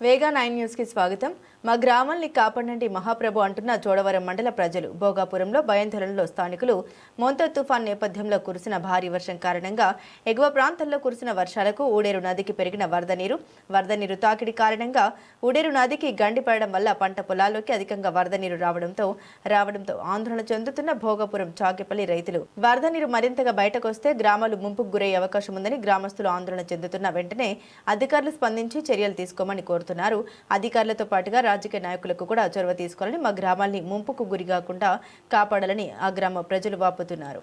వేగా nine న్యూస్కి స్వాగతం. మా గ్రామాల్ని కాపాడండి మహాప్రభు అంటున్న చోడవరం మండల ప్రజలు. భోగాపురంలో భయాందోళనలో స్థానికులు మోంత తుఫాన్ నేపథ్యంలో కురిసిన భారీ వర్షం కారణంగా ఎగువ ప్రాంతాల్లో కురిసిన వర్షాలకు ఊడేరు నదికి పెరిగిన వరద నీరు వరద నీరు తాకిడి కారణంగా ఊడేరు నదికి గండి పడడం వల్ల పంట పొలాల్లోకి అధికంగా వరద నీరు రావడంతో రావడంతో ఆందోళన చెందుతున్న భోగాపురం చాకిపల్లి రైతులు. వరద నీరు మరింతగా బయటకు వస్తే గ్రామాలు ముంపుకు గురయ్యే అవకాశం ఉందని గ్రామస్తులు ఆందోళన చెందుతున్న వెంటనే అధికారులు స్పందించి చర్యలు తీసుకోమని కోరుతున్నారు. అధికారులతో పాటుగా రాజకీయ నాయకులకు కూడా చొరవ తీసుకోవాలని మా గ్రామాల్ని ముంపుకు గురి కాకుండా కాపాడాలని ఆ గ్రామ ప్రజలు వాపుతున్నారు.